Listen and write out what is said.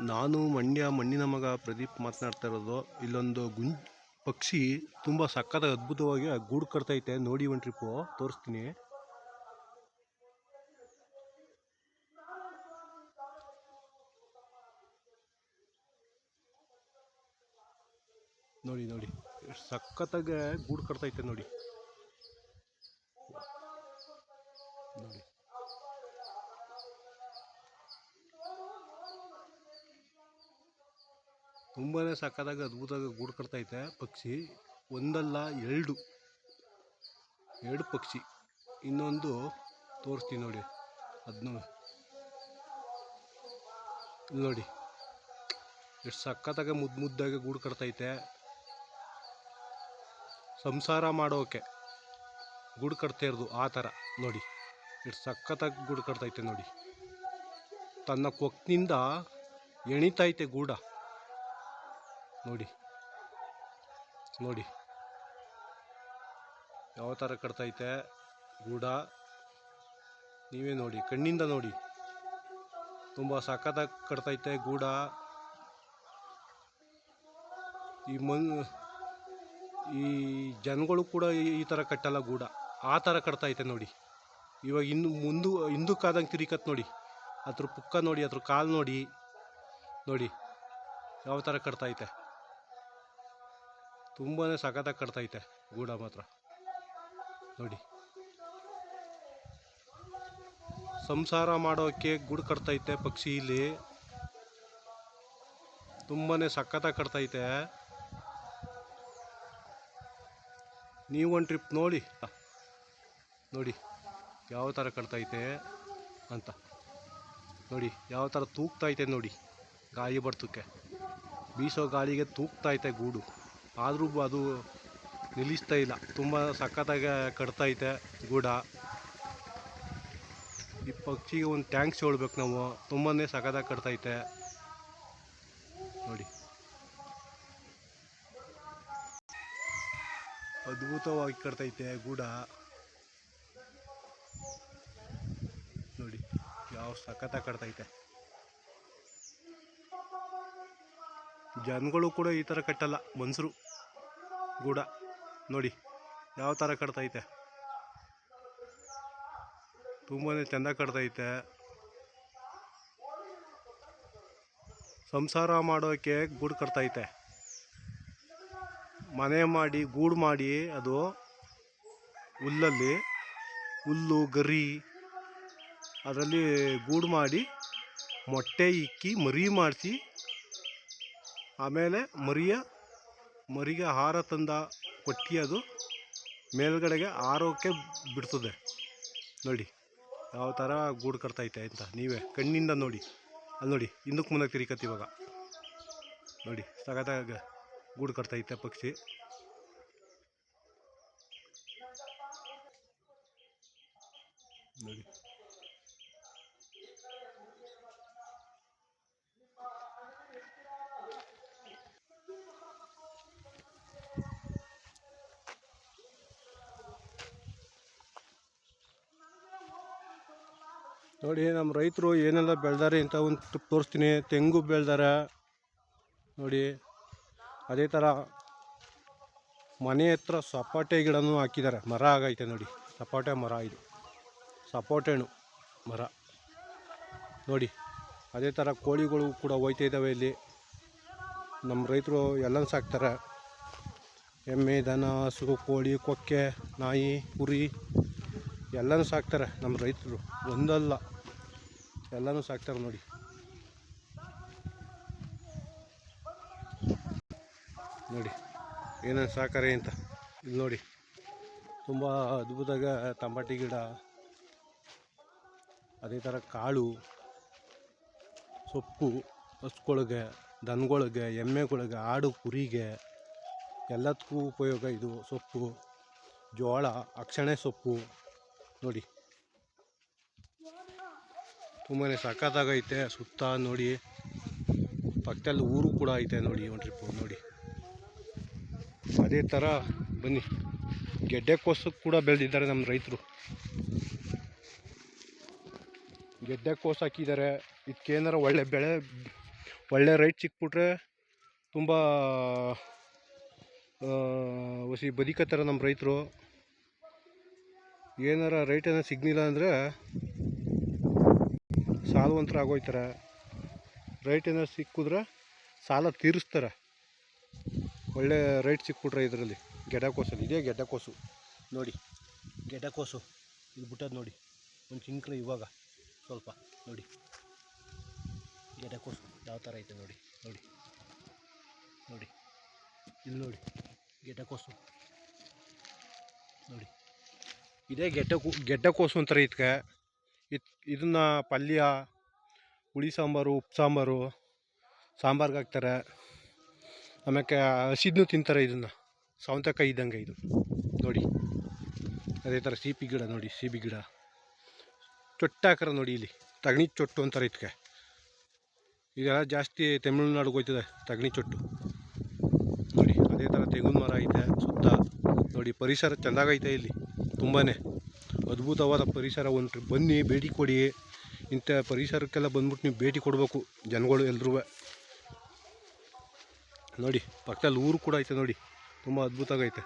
ನಾನು, ಮಂಡ್ಯ ಮಣ್ಣಿನ ಮಗ ಪ್ರದೀಪ್ ಮಾತನಾಡ್ತಾ ಇರೋದು. ಇಲ್ಲೊಂದು ಗುಂ, ಪಕ್ಷಿ ತುಂಬ ಸಕ್ಕತ್ತಾಗಿ ಅದ್ಭುತವಾಗಿ ಗೂಡು ಕಟ್ತೈತೆ. ನೋಡಿ ಒಂದು ಟ್ರಿಪ್ಪು ತೋರಿಸ್ತೀನಿ. ನೋಡಿ ನೋಡಿ. ಸಖತ್ತಾಗಿ ಗೂಡು ಕಟ್ತೈತೆ ನೋಡಿ. ನೋಡಿ. ತುಂಬಾ ಸಕ್ಕತ್ತಾಗಿ ಅದ್ಭುತವಾಗಿ ಗೂಡು ಕಟ್ತೈತೆ ಪಕ್ಷಿ ಒಂದಲ್ಲ ಎರಡು. ಎರಡು ಪಕ್ಷಿ. ಇನ್ನೊಂದು ತೋರಿಸ್ತೀನಿ ನೋಡಿ. ಅದನ್ನು ನೋಡಿ. ಎಷ್ಟು ಸಕ್ಕತ್ತಾಗಿ ಮುದ್ದು ಮುದ್ದಾಗಿ ಗೂಡು ಕಟ್ತೈತೆ ಸಂಸಾರ ಮಾಡೋಕೆ ಗೂಡು ಕಟ್ತಾ ಇರೋದು ಆ ಥರ. ನೋಡಿ. ಎಷ್ಟು ಸಕ್ಕತ್ತಾಗಿ ಗೂಡು ಕಟ್ತೈತೆ ನೋಡಿ. ತನ್ನ ಕೊಕ್ಕಿನಿಂದ ಎಣಿತೈತೆ ಗೂಡ. ನೋಡಿ. ನೋಡಿ. ಯಾವ ಥರ ಕಟ್ತೈತೆ? ಗೂಡ. ನೀವೇ ನೋಡಿ, ಕಣ್ಣಿಂದ ನೋಡಿ. ತುಂಬ ಸಖತ್ತಾಗಿ ಕಟ್ತೈತೆ ಗೂಡ. ಈ ಮನ್, ಈ ಜನಗಳು ಕೂಡ ಈ ಥರ ಕಟ್ಟಲ್ಲ ಗೂಡ. ಆ ಥರ ಕಟ್ತೈತೆ ನೋಡಿ. ಇವಾಗ ಇನ್ನು ಮುಂದು ಹಿಂದಕ್ಕಾದಂಗೆ ತಿರಿಕತ್ ನೋಡಿ. ಅದ್ರ ಪುಕ್ಕ ನೋಡಿ, ಅದ್ರ ಕಾಲು ನೋಡಿ. ನೋಡಿ. ಯಾವ ಥರ ಕಟ್ತೈತೆ? ತುಂಬಾ ಸಖತ್ತಾಗಿ ಕಟ್ತೈತೆ. ಗೂಡ ಮಾತ್ರ. ನೋಡಿ. ಸಂಸಾರ ಮಾಡೋಕ್ಕೆ ಗೂಡು ಕಟ್ತೈತೆ ಪಕ್ಷಿ ಇಲ್ಲಿ ತುಂಬಾ ಸಖತ್ತಾಗಿ ಕಟ್ತೈತೆ. ನೀವು ಒಂದು ಟ್ರಿಪ್ ನೋಡಿ. ನೋಡಿ, ಯಾವ ಥರ ಕಟ್ತೈತೆ ಅಂತ. ನೋಡಿ, ಯಾವ ಥರ ತೂಗ್ತೈತೆ ನೋಡಿ. ಗಾಳಿ ಬರ್ತಕ್ಕೆ. ಬೀಸೋ ಗಾಳಿಗೆ ತೂಗ್ತೈತೆ ಗೂಡು. ಆದರೂ ಅದು ನಿಲ್ಲಿಸ್ತಾ ಇಲ್ಲ. ತುಂಬ ಸಖತ್ತಾಗಿ ಕಟ್ತೈತೆ ಗೂಡ. ಈ ಪಕ್ಷಿಗೆ ಒಂದು ಟ್ಯಾಂಕ್ಸ್ ಹೇಳ್ಬೇಕು ನಾವು. ತುಂಬಾ ಸಖತ್ತಾಗಿ ಕಟ್ತೈತೆ. ನೋಡಿ. ಅದ್ಭುತವಾಗಿ ಕಟ್ತೈತೆ ಗೂಡ. ನೋಡಿ, ಯಾವ ಸಖತ್ತಾಗಿ ಕಟ್ತೈತೆ. ಜನಗಳು ಕೂಡ ಈ ಥರ ಕಟ್ಟಲ್ಲ, ಮನ್ಸರು. ಗೂಡ. ನೋಡಿ, ಯಾವ ಥರ ಕಟ್ತೈತೆ? ತುಂಬಾ ಚೆಂದ ಕಟ್ತೈತೆ. ಸಂಸಾರ ಮಾಡೋಕ್ಕೆ ಗೂಡು ಕಟ್ತೈತೆ. ಮನೆ ಮಾಡಿ, ಗೂಡು ಮಾಡಿ, ಅದು ಹುಲ್ಲಲ್ಲಿ, ಹುಲ್ಲು, ಗರಿ, ಅದರಲ್ಲಿ ಗೂಡು ಮಾಡಿ, ಮೊಟ್ಟೆ ಇಕ್ಕಿ ಮರಿ ಮಾಡಿಸಿ, ಆಮೇಲೆ ಮರಿಯ ಮರಿಗೆ ಆಹಾರ ತಂದ ಕೊಟ್ಟಿ ಅದು ಮೇಲ್ಗಡೆಗೆ ಆರೋಕ್ಕೆ ಬಿಡ್ತದೆ. ನೋಡಿ, ಯಾವ ಥರ ಗೂಡು ಕಟ್ತೈತೆ ಅಂತ ನೀವೇ ಕಣ್ಣಿಂದ ನೋಡಿ. ಅಲ್ಲಿ ನೋಡಿ ಹಿಂದಕ್ಕೆ ಮುಂದಕ್ಕೆ ತಿರಿಕತ್ತೆ ಇವಾಗ. ನೋಡಿ ಸಗದಾಗ ಗೂಡು ಕಟ್ತೈತೆ ಪಕ್ಷಿ. ನೋಡಿ. ನೋಡಿ ನಮ್ಮ ರೈತರು ಏನೆಲ್ಲ ಬೆಳ್ದಾರೆ ಅಂತ ಒಂದು ತೋರಿಸ್ತೀನಿ. ತೆಂಗು ಬೆಳೆದಾರೆ. ನೋಡಿ, ಅದೇ ಥರ ಮನೆ ಹತ್ರ ಸಪಾಟೆ ಗಿಡನೂ ಹಾಕಿದ್ದಾರೆ ಮರ ಆಗೈತೆ ನೋಡಿ. ಸಪಾಟೆ ಮರ ಇದು. ಸಪೋಟೆ ಹಣ್ಣು, ಮರ. ನೋಡಿ, ಅದೇ ಥರ ಕೋಳಿಗಳು ಕೂಡ ಹೋಯ್ತಾ ಇದ್ದಾವೆ ಇಲ್ಲಿ. ನಮ್ಮ ರೈತರು ಎಲ್ಲ ಸಾಕ್ತಾರೆ. ಎಮ್ಮೆ, ದನ, ಹಸು, ಕೋಳಿ, ಕೊಕ್ಕೆ, ನಾಯಿ, ಕುರಿ. ಎಲ್ಲನೂ ಸಾಕ್ತಾರೆ ನಮ್ಮ ರೈತರು. ಒಂದಲ್ಲ. ಎಲ್ಲನೂ ಸಾಕ್ತಾರೆ ನೋಡಿ. ನೋಡಿ, ಏನೇನು ಸಾಕಾರೆ ಅಂತ. ಇಲ್ಲಿ ನೋಡಿ, ತುಂಬ ಅದ್ಭುತವಾಗಿ ತಂಬಾಟಿ ಗಿಡ, ಅದೇ ಥರ ಕಾಳು, ಸೊಪ್ಪು ಹಸುಗಳಿಗೆ ದನಗಳಿಗೆ, ಎಮ್ಮೆಗಳಿಗೆ, ಆಡು, ಕುರಿಗೆ, ಎಲ್ಲದಕ್ಕೂ ಉಪಯೋಗ ಇದು ಸೊಪ್ಪು. ಜೋಳ, ಅಕ್ಷಣೆ ಸೊಪ್ಪು. ನೋಡಿ. ತುಂಬಾ ಸಖತ್ತಾಗೈತೆ, ಸುತ್ತ ನೋಡಿ. ಪಕ್ಕದಲ್ಲಿ ಊರು ಕೂಡ ಐತೆ ನೋಡಿ ಒಂದು ಟ್ರಿಪ್ ನೋಡಿ. ಅದೇ ಥರ ಬನ್ನಿ. ಗೆಡ್ಡೆಕೋಸಕ್ಕೆ ಕೂಡ ಬೆಳೆದಿದ್ದಾರೆ ನಮ್ಮ ರೈತರು. ಗೆಡ್ಡೆಕೋಸು ಹಾಕಿದ್ದಾರೆ. ಇದಕ್ಕೇನಾರ ಒಳ್ಳೆ ಬೆಳೆ, ಒಳ್ಳೆ ರೈಟ್ ಸಿಕ್ಬಿಟ್ರೆ ತುಂಬ ಹೊಸಿ ಬದುಕತ್ತಾರೆ ನಮ್ಮ ರೈತರು. ಏನಾರ ರೈಟ್ ಏನೋ ಸಿಗ್ಲಿಲ್ಲ ಅಂದರೆ ಸಾಲವಂತರ ಆಗೋಯ್ತಾರೆ ರೈಟ್ ಏನಾರು ಸಿಕ್ಕಿದ್ರೆ ಸಾಲ ತೀರಿಸ್ತಾರೆ. ಒಳ್ಳೆ ರೈಟ್ ಸಿಕ್ಬಿಟ್ರೆ ಇದರಲ್ಲಿ, ಗೆಡ್ಡಕೋಸಲ್ಲಿ. ಇದೇ ಗೆಡ್ಡಕೋಸು. ನೋಡಿ, ಗೆಡ್ಡಕೋಸು. ಇದು ಬಿಟ್ಟದ್ದು ನೋಡಿ. ಒಂದು ಚಿಂಕ್ರೆ ಇವಾಗ. ಸ್ವಲ್ಪ, ನೋಡಿ. ಗೆಡ್ಡಕೋಸು, ಯಾವ ಥರ ಐತೆ ನೋಡಿ ನೋಡಿ. ನೋಡಿ. ಇಲ್ಲಿ ನೋಡಿ, ಗೆಡ್ಡಕೋಸು. ನೋಡಿ. ಇದೇ ಗೆಡ್ಡೆ ಗೆಡ್ಡೆ ಕೋಸು ಅಂತಾರೆ ಇದಕ್ಕೆ ಇದು, ಇದನ್ನು ಪಲ್ಯ, ಹುಳಿ ಸಾಂಬಾರು, ಉಪ್ಪು ಸಾಂಬಾರು, ಸಾಂಬಾರ್ಗೆ ಹಾಕ್ತಾರೆ. ಆಮೇಲೆ ಹಸಿದ್ನು ತಿಂತಾರೆ ಇದನ್ನು. ಸೌತೆಕಾಯಿ ಇದ್ದಂಗೆ ಇದು. ನೋಡಿ. ಅದೇ ಥರ ಸೀಪಿ ಗಿಡ ನೋಡಿ ಸೀಬಿ ಗಿಡ. ಚೊಟ್ಟು ಹಾಕರ ನೋಡಿ ಇಲ್ಲಿ. ತಗಣಿ ಚೊಟ್ಟು ಅಂತಾರೆ ಇದಕ್ಕೆ ಇದೆಲ್ಲ ಜಾಸ್ತಿ ತಮಿಳ್ನಾಡಿಗೆ ಹೋಯ್ತದೆ, ತಗಣಿ ಚೊಟ್ಟು. ನೋಡಿ, ಅದೇ ಥರ ತೆಂಗಿನ ಮರ ಐತೆ ಸುತ್ತ ನೋಡಿ, ಪರಿಸರ ಚೆಂದಾಗೈತೆ ಇಲ್ಲಿ. ತುಂಬಾ ಅದ್ಭುತವಾದ ಪರಿಸರ ಒಂದು ಬನ್ನಿ, ಭೇಟಿ ಕೊಡಿ. ಇಂಥ ಪರಿಸರಕ್ಕೆಲ್ಲ ಬಂದ್ಬಿಟ್ಟು ನೀವು ಭೇಟಿ ಕೊಡಬೇಕು ಜನಗಳು ಎಲ್ರೂ. ನೋಡಿ, ಪಕ್ಕದಲ್ಲಿ ಊರು ಕೂಡ ಐತೆ ನೋಡಿ. ತುಂಬ ಅದ್ಭುತ ಆಗೈತೆ